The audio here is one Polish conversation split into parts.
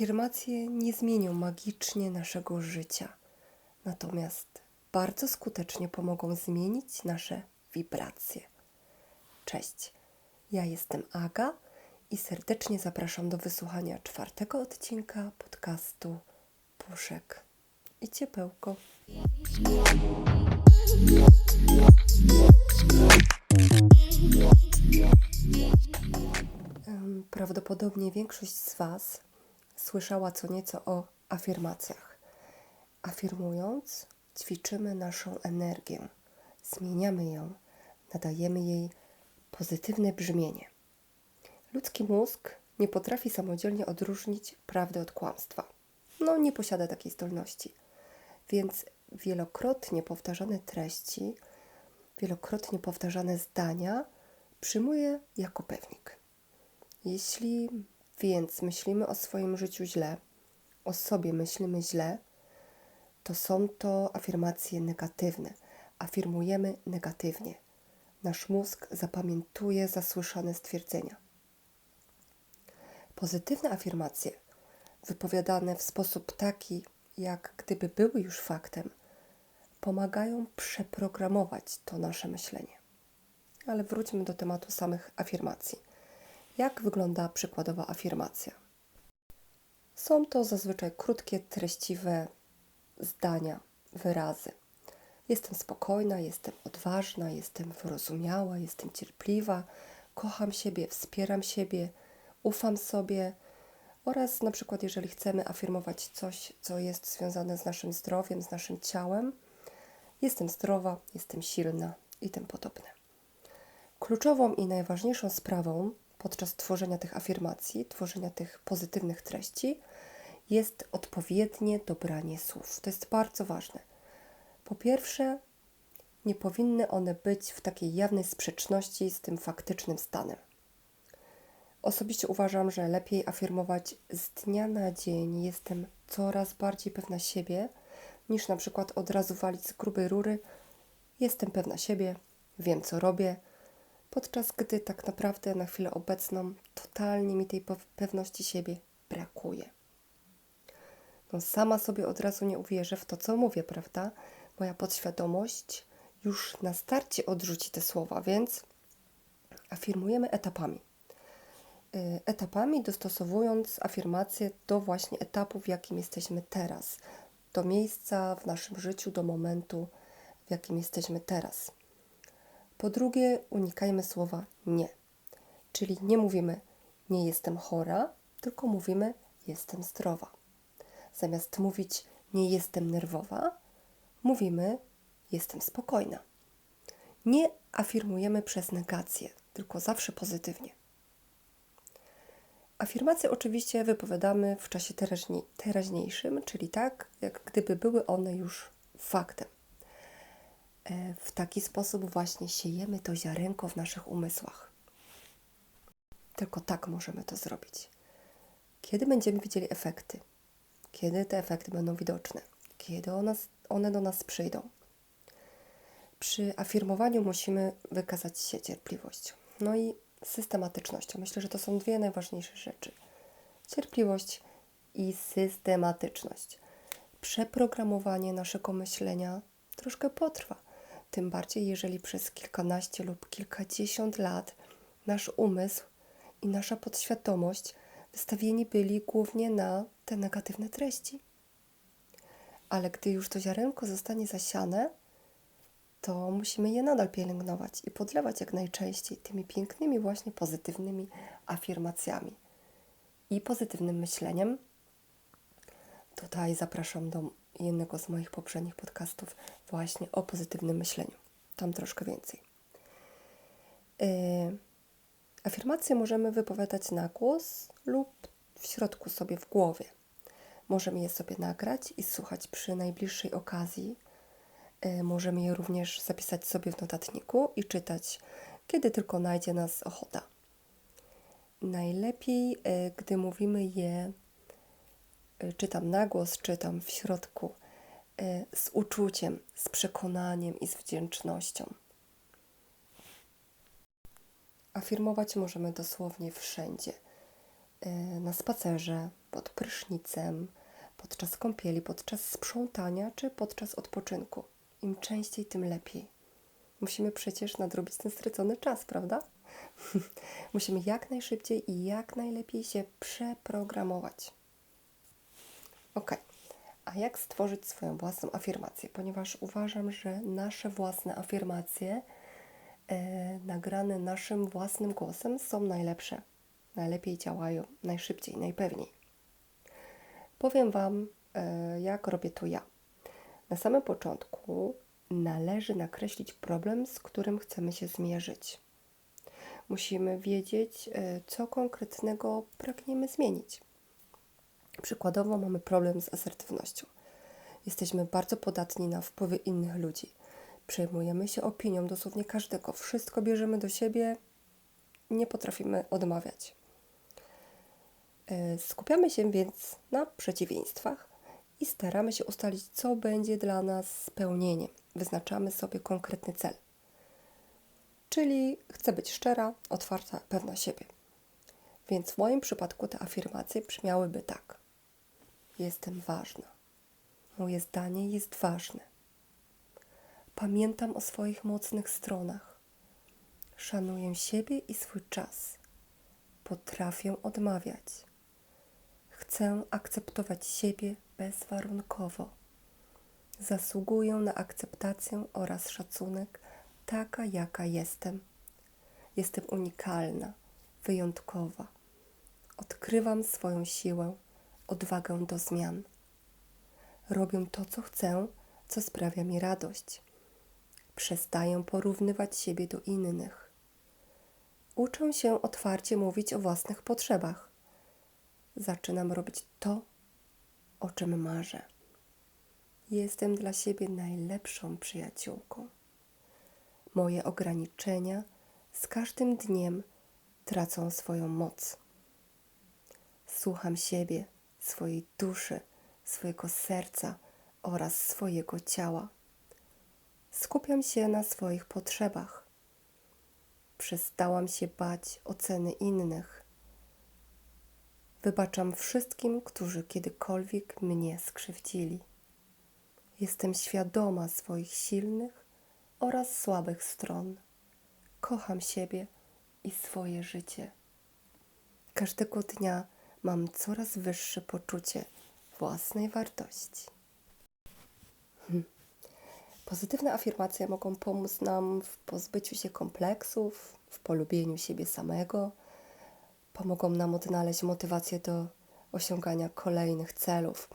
Afirmacje nie zmienią magicznie naszego życia, natomiast bardzo skutecznie pomogą zmienić nasze wibracje. Cześć, ja jestem Aga i serdecznie zapraszam do wysłuchania czwartego odcinka podcastu Puszek i Ciepełko. Prawdopodobnie większość z Was słyszała co nieco o afirmacjach. Afirmując, ćwiczymy naszą energię, zmieniamy ją, nadajemy jej pozytywne brzmienie. Ludzki mózg nie potrafi samodzielnie odróżnić prawdy od kłamstwa. No, nie posiada takiej zdolności. Więc wielokrotnie powtarzane treści, wielokrotnie powtarzane zdania przyjmuje jako pewnik. Jeśli więc myślimy o swoim życiu źle, o sobie myślimy źle, to są to afirmacje negatywne. Afirmujemy negatywnie. Nasz mózg zapamiętuje zasłyszane stwierdzenia. Pozytywne afirmacje, wypowiadane w sposób taki, jak gdyby były już faktem, pomagają przeprogramować to nasze myślenie. Ale wróćmy do tematu samych afirmacji. Jak wygląda przykładowa afirmacja? Są to zazwyczaj krótkie, treściwe zdania, wyrazy. Jestem spokojna, jestem odważna, jestem wyrozumiała, jestem cierpliwa, kocham siebie, wspieram siebie, ufam sobie. Oraz na przykład, jeżeli chcemy afirmować coś, co jest związane z naszym zdrowiem, z naszym ciałem, jestem zdrowa, jestem silna i tym podobne. Kluczową i najważniejszą sprawą podczas tworzenia tych afirmacji, tworzenia tych pozytywnych treści jest odpowiednie dobranie słów. To jest bardzo ważne. Po pierwsze, nie powinny one być w takiej jawnej sprzeczności z tym faktycznym stanem. Osobiście uważam, że lepiej afirmować z dnia na dzień jestem coraz bardziej pewna siebie, niż na przykład od razu walić z grubej rury jestem pewna siebie, wiem co robię, podczas gdy tak naprawdę na chwilę obecną totalnie mi tej pewności siebie brakuje. No, sama sobie od razu nie uwierzę w to, co mówię, prawda? Moja podświadomość już na starcie odrzuci te słowa, więc afirmujemy etapami. Y, etapami dostosowując afirmację do właśnie etapu, w jakim jesteśmy teraz, do miejsca w naszym życiu, do momentu, w jakim jesteśmy teraz. Po drugie, unikajmy słowa nie. Czyli nie mówimy nie jestem chora, tylko mówimy jestem zdrowa. Zamiast mówić nie jestem nerwowa, mówimy jestem spokojna. Nie afirmujemy przez negację, tylko zawsze pozytywnie. Afirmacje oczywiście wypowiadamy w czasie teraźni teraźniejszym, czyli tak, jak gdyby były one już faktem. E, w taki sposób właśnie siejemy to ziarenko w naszych umysłach. Tylko tak możemy to zrobić. Kiedy będziemy widzieli efekty? Kiedy te efekty będą widoczne? Kiedy one, one do nas przyjdą? Przy afirmowaniu musimy wykazać się cierpliwością. No i systematycznością. Myślę, że to są dwie najważniejsze rzeczy. Cierpliwość i systematyczność. Przeprogramowanie naszego myślenia troszkę potrwa. Tym bardziej, jeżeli przez kilkanaście lub kilkadziesiąt lat nasz umysł i nasza podświadomość wystawieni byli głównie na te negatywne treści. Ale gdy już to ziarenko zostanie zasiane, to musimy je nadal pielęgnować i podlewać jak najczęściej tymi pięknymi, właśnie pozytywnymi afirmacjami i pozytywnym myśleniem. Tutaj zapraszam do jednego z moich poprzednich podcastów właśnie o pozytywnym myśleniu. Tam troszkę więcej. Yy, afirmacje możemy wypowiadać na głos lub w środku sobie w głowie. Możemy je sobie nagrać i słuchać przy najbliższej okazji E, możemy je również zapisać sobie w notatniku i czytać, kiedy tylko najdzie nas ochota. Najlepiej, e, gdy mówimy je, czytam na głos, czytam w środku, z uczuciem, z przekonaniem i z wdzięcznością. Afirmować możemy dosłownie wszędzie. e, na spacerze, pod prysznicem, podczas kąpieli, podczas sprzątania czy podczas odpoczynku. Im częściej, tym lepiej. Musimy przecież nadrobić ten stracony czas, prawda? Musimy jak najszybciej i jak najlepiej się przeprogramować. Ok. A jak stworzyć swoją własną afirmację? Ponieważ uważam, że nasze własne afirmacje e, nagrane naszym własnym głosem są najlepsze, najlepiej działają, najszybciej, najpewniej. Powiem Wam, e, jak robię to ja. Na samym początku należy nakreślić problem, z którym chcemy się zmierzyć. Musimy wiedzieć, e, co konkretnego pragniemy zmienić. Przykładowo mamy problem z asertywnością. Jesteśmy bardzo podatni na wpływy innych ludzi. Przejmujemy się opinią dosłownie każdego. Wszystko bierzemy do siebie, nie potrafimy odmawiać. E, skupiamy się więc na przeciwieństwach i staramy się ustalić, co będzie dla nas spełnieniem. Wyznaczamy sobie konkretny cel. Czyli chcę być szczera, otwarta, pewna siebie. Więc w moim przypadku te afirmacje brzmiałyby tak. Jestem ważna. Moje zdanie jest ważne. Pamiętam o swoich mocnych stronach. Szanuję siebie i swój czas. Potrafię odmawiać. Chcę akceptować siebie bezwarunkowo. Zasługuję na akceptację oraz szacunek taka, jaka jestem. Jestem unikalna, wyjątkowa. Odkrywam swoją siłę, odwagę do zmian. Robię to, co chcę, co sprawia mi radość. Przestaję porównywać siebie do innych. Uczę się otwarcie mówić o własnych potrzebach. Zaczynam robić to, o czym marzę. Jestem dla siebie najlepszą przyjaciółką. Moje ograniczenia z każdym dniem tracą swoją moc. Słucham siebie, swojej duszy, swojego serca oraz swojego ciała. Skupiam się na swoich potrzebach. Przestałam się bać oceny innych. Wybaczam wszystkim, którzy kiedykolwiek mnie skrzywdzili. Jestem świadoma swoich silnych oraz słabych stron. Kocham siebie i swoje życie. Każdego dnia mam coraz wyższe poczucie własnej wartości. Hmm. Pozytywne afirmacje mogą pomóc nam w pozbyciu się kompleksów, w polubieniu siebie samego, pomogą nam odnaleźć motywację do osiągania kolejnych celów,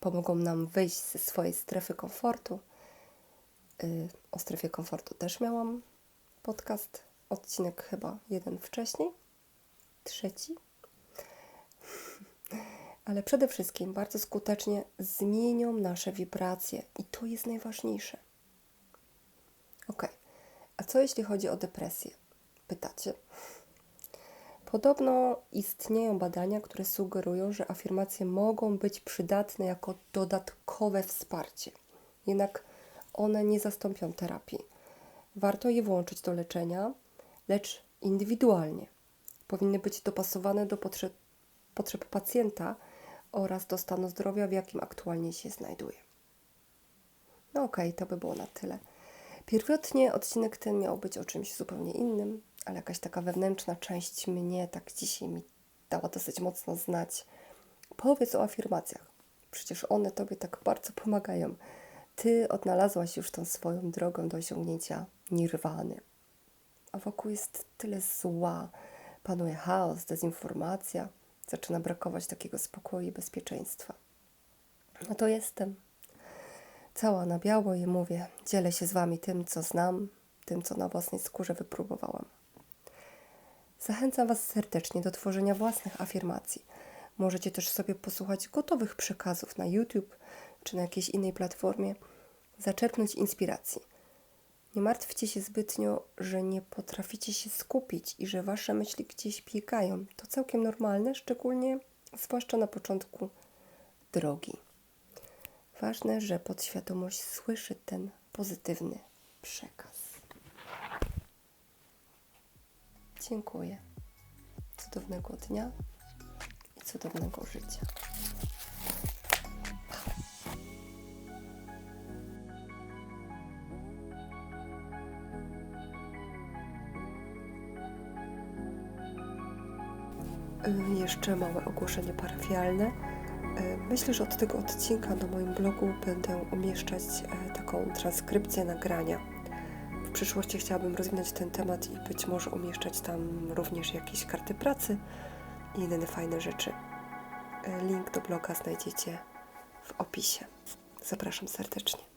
pomogą nam wyjść ze swojej strefy komfortu. Yy, o strefie komfortu też miałam podcast, odcinek chyba jeden wcześniej, trzeci. Ale przede wszystkim bardzo skutecznie zmienią nasze wibracje i to jest najważniejsze. Ok, a co jeśli chodzi o depresję? Pytacie. Podobno istnieją badania, które sugerują, że afirmacje mogą być przydatne jako dodatkowe wsparcie. Jednak one nie zastąpią terapii. Warto je włączyć do leczenia, lecz indywidualnie. Powinny być dopasowane do potrzeb, potrzeb pacjenta oraz do stanu zdrowia, w jakim aktualnie się znajduje. No okej, okay, to by było na tyle. Pierwotnie odcinek ten miał być o czymś zupełnie innym, ale jakaś taka wewnętrzna część mnie tak dzisiaj mi dała dosyć mocno znać. Powiedz o afirmacjach. Przecież one Tobie tak bardzo pomagają. Ty odnalazłaś już tą swoją drogę do osiągnięcia nirwany. A wokół jest tyle zła, panuje chaos, dezinformacja, zaczyna brakować takiego spokoju i bezpieczeństwa. No to jestem. Cała na biało i mówię, dzielę się z Wami tym, co znam, tym, co na własnej skórze wypróbowałam. Zachęcam Was serdecznie do tworzenia własnych afirmacji. Możecie też sobie posłuchać gotowych przekazów na YouTube czy na jakiejś innej platformie, zaczerpnąć inspiracji. Nie martwcie się zbytnio, że nie potraficie się skupić i że wasze myśli gdzieś piegają. To całkiem normalne, szczególnie zwłaszcza na początku drogi. Ważne, że podświadomość słyszy ten pozytywny przekaz. Dziękuję. Cudownego dnia i cudownego życia. Jeszcze małe ogłoszenie parafialne. Y, Myślę, że od tego odcinka na moim blogu będę umieszczać e, taką transkrypcję nagrania. W przyszłości chciałabym rozwinąć ten temat i być może umieszczać tam również jakieś karty pracy i inne fajne rzeczy. E, Link do bloga znajdziecie w opisie. Zapraszam serdecznie.